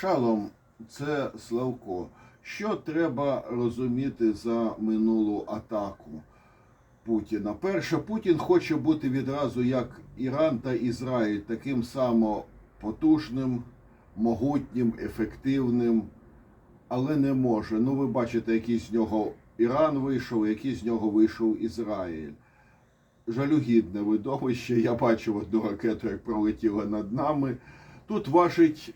Шалом, це Славко. Що треба розуміти за минулу атаку Путіна? Перше, Путін хоче бути відразу як Іран та Ізраїль, таким само потужним, могутнім, ефективним, але не може. Ну, ви бачите, який з нього Іран вийшов, який з нього вийшов Ізраїль. Жалюгідне видовище. Я бачив одну ракету, як пролетіла над нами. Тут важить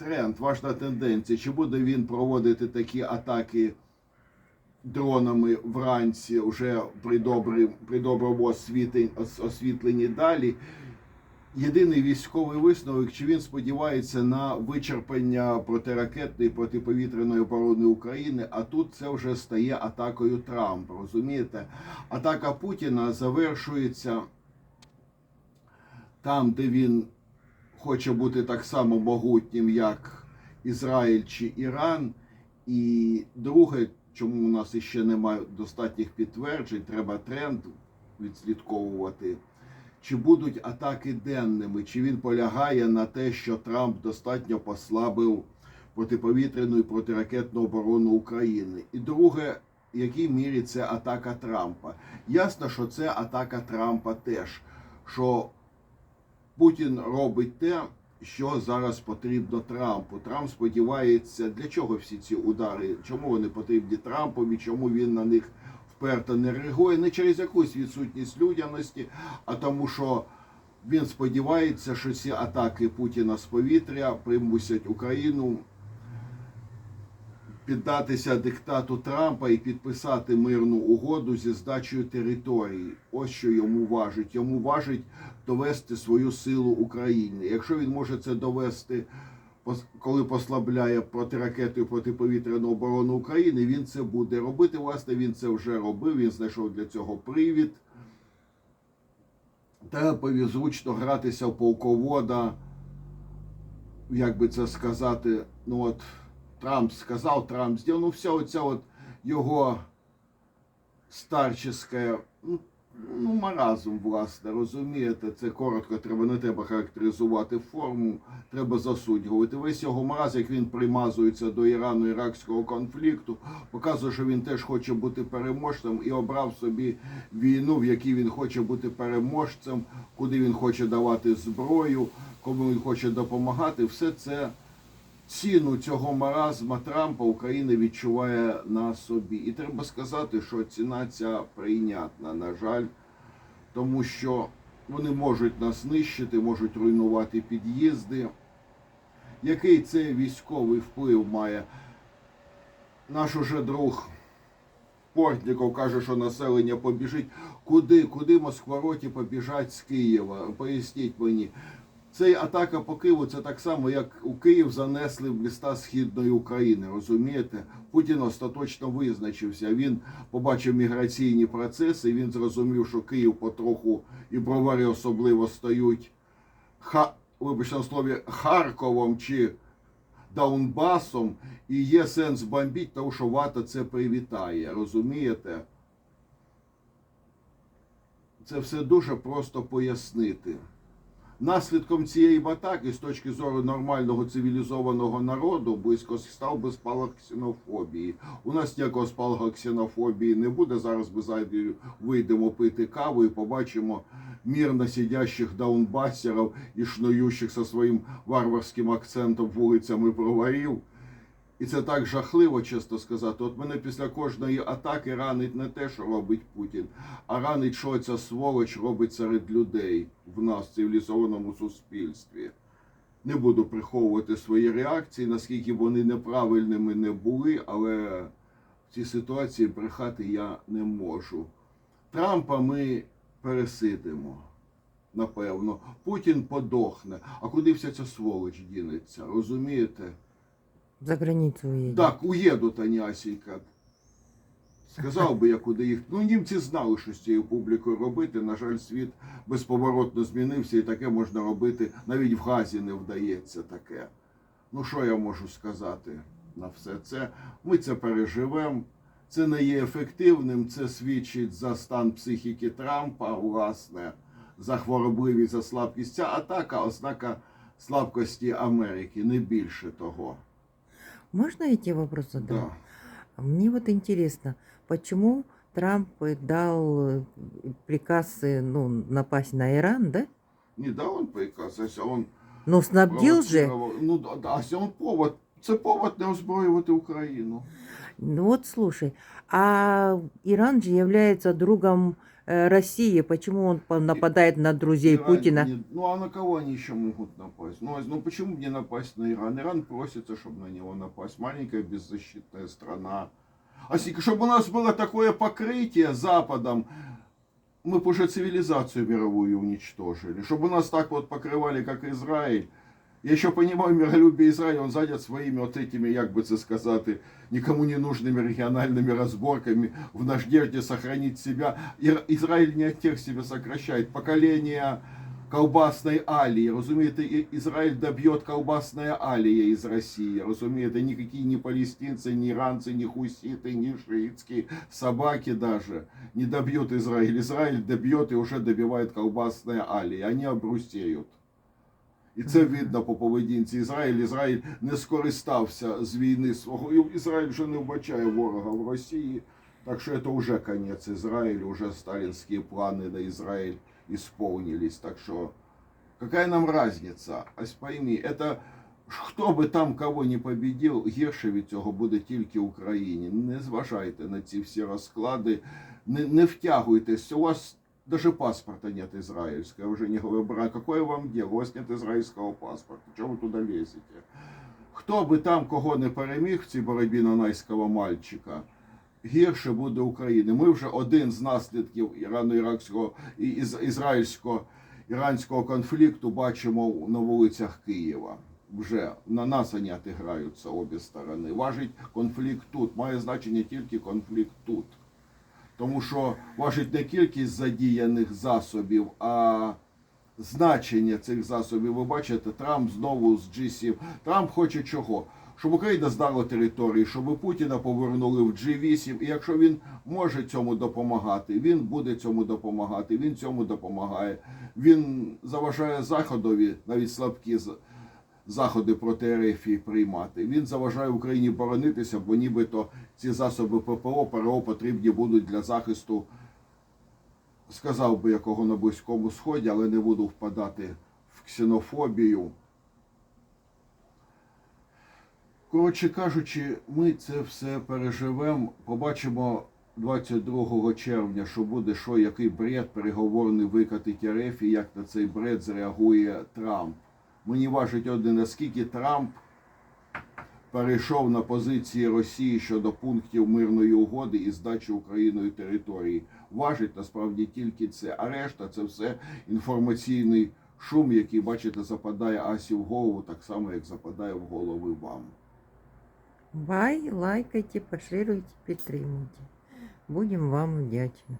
тренд, важна тенденція. Чи буде він проводити такі атаки дронами вранці, вже при, добрі, при доброму освітленні, освітленні далі? Єдиний військовий висновок, чи він сподівається на вичерпання протиракетної протиповітряної оборони України, а тут це вже стає атакою Трампа. Розумієте? Атака Путіна завершується там, де він хоче бути так само могутнім, як Ізраїль чи Іран. І друге, чому у нас іще немає достатніх підтверджень, треба тренд відслідковувати. Чи будуть атаки денними, чи він полягає на те, що Трамп достатньо послабив протиповітряну і протиракетну оборону України? І друге, в якій мірі це атака Трампа? Ясно, що це атака Трампа теж. Що Путін робить те, що зараз потрібно Трампу. Трамп сподівається, для чого всі ці удари, чому вони потрібні Трампові, чому він на них вперто не реагує, не через якусь відсутність людяності, а тому, що він сподівається, що ці атаки Путіна з повітря примусять Україну піддатися диктату Трампа і підписати мирну угоду зі здачею території. Ось що йому важить. Йому важить довести свою силу Україні. Якщо він може це довести, коли послабляє протиракету і протиповітряну оборону України, він це буде робити. Власне, він це вже робив. Він знайшов для цього привід. Трампові зручно гратися в полковода, як би це сказати, ну от Трамп сказав, Трамп зробив, ну вся оця от його старчеська, ну, ну, маразм, власне, розумієте, це коротко, треба, не треба характеризувати форму, треба засуджувати. Весь його мараз, як він примазується до Ірану-Іракського конфлікту, показує, що він теж хоче бути переможцем і обрав собі війну, в якій він хоче бути переможцем, куди він хоче давати зброю, кому він хоче допомагати. Все це ціну цього маразма Трампа Україна відчуває на собі. І треба сказати, що ціна ця прийнятна, на жаль, тому що вони можуть нас нищити, можуть руйнувати під'їзди. Який це військовий вплив має? Наш уже друг Портніков каже, що населення побіжить. Куди? Куди Москвороті побіжать з Києва? Поясніть мені. Цей атака по Києву це так само, як у Київ занесли в міста Східної України. Розумієте? Путін остаточно визначився. Він побачив міграційні процеси. Він зрозумів, що Київ потроху і бровари особливо стають ха, вибачте на слові Харковом чи Донбасом. І є сенс бомбіть, тому що вата це привітає. Розумієте? Це все дуже просто пояснити. Наслідком цієї атаки, з точки зору нормального цивілізованого народу, близько став би спалах ксенофобії. У нас ніякого спалаху ксенофобії не буде. Зараз ми зайдемо, вийдемо пити каву і побачимо мірно сидящих даунбасерів і шнуючих зі своїм варварським акцентом вулицями броварів. І це так жахливо, чесно сказати. От мене після кожної атаки ранить не те, що робить Путін, а ранить, що ця сволоч робить серед людей в нас, в цивілізованому суспільстві. Не буду приховувати свої реакції, наскільки вони неправильними не були, але в цій ситуації брехати я не можу. Трампа ми пересидимо. Напевно, Путін подохне. А куди вся ця сволоч дінеться? Розумієте? За границу уедет. Так, уїдуть вони, Асійка. Сказав би я, куди їх. Ну, німці знали, що з цією публікою робити. На жаль, світ безповоротно змінився, і таке можна робити. Навіть в Газі не вдається таке. Ну, що я можу сказати на все це? Ми це переживемо. Це не є ефективним, це свідчить за стан психіки Трампа, власне, за хворобливість, за слабкість. Ця атака ознака слабкості Америки, не більше того. Можно я тебе вопрос задам? Да. Мне вот интересно, почему Трамп дал э, приказ э, ну, напасть на Иран, да? Не дав він приказ, а он Но снабдил же. Ну, да, да, а он повод. Це повод не озброювати Україну. ну вот слушай, а Иран же является другом России, почему он по- нападает на друзей Иран Путина? не- ну а на кого они еще могут напасть? Ну, а- ну почему бы не напасть на Иран? Иран просится, чтобы на него напасть. Маленькая беззащитная страна. А чтобы у нас было такое покрытие Западом, мы бы уже цивилизацию мировую уничтожили. Чтобы нас так вот покрывали, как Израиль. Я еще понимаю миролюбие Израиля, он занят своими вот этими, як би це сказати, никому не нужными региональными разборками в надежде сохранить себя. Ир- Израиль не от тех себя сокращает. Поколение колбасной алії. Розумієте, і- Ізраїль доб'є колбасная алія із Росії. Розумієте, ніякі ні палестинці, ні іранці, ні хусіти, ні шиїцькі собаки даже не добьет Израиль. Израиль добьет и уже добивает колбасная алія. Они обрусеют. І це видно по поведінці Ізраїль. Ізраїль не скористався з війни свого. Ізраїль вже не вбачає ворога в Росії. Так що це вже конець Ізраїлю, вже сталінські плани на Ізраїль исполнились. Так що, какая нам разница? Ось пойми, это хто би там кого не побідів, гірше від цього буде тільки Україні. Не зважайте на ці всі розклади, не, не втягуйтесь. У вас даже паспорта нет израильского, уже не говорю, брат, какое вам дело, вас нет израильского паспорта, чего вы туда лезете? Хто би там кого не переміг в цій боротьбі нанайського мальчика, гірше буде України. Ми вже один з наслідків ірано-іракського і із- ізраїльсько-іранського конфлікту бачимо на вулицях Києва. Вже на нас вони граються обі сторони. Важить конфлікт тут. Має значення тільки конфлікт тут. Тому що важить не кількість задіяних засобів, а значення цих засобів. Ви бачите, Трамп знову з G7. Трамп хоче чого? Щоб Україна здала території, щоб Путіна повернули в G8. І якщо він може цьому допомагати, він буде цьому допомагати, він цьому допомагає. Він заважає Заходові, навіть слабкі заходи проти РФ приймати. Він заважає Україні боронитися, бо нібито ці засоби ППО, ПРО потрібні будуть для захисту, сказав би якого на Близькому Сході, але не буду впадати в ксенофобію. Коротше кажучи, ми це все переживемо. Побачимо 22 червня, що буде, що який бред переговорний викатить РФ і як на цей бред зреагує Трамп. Мені важить одне, наскільки Трамп перейшов на позиції Росії щодо пунктів мирної угоди і здачі Україною території. Важить насправді тільки це, а решта це все інформаційний шум, який, бачите, западає Асі в голову, так само, як западає в голови вам. Бай, лайкайте, поширюйте, підтримуйте. Будем вам вдячні.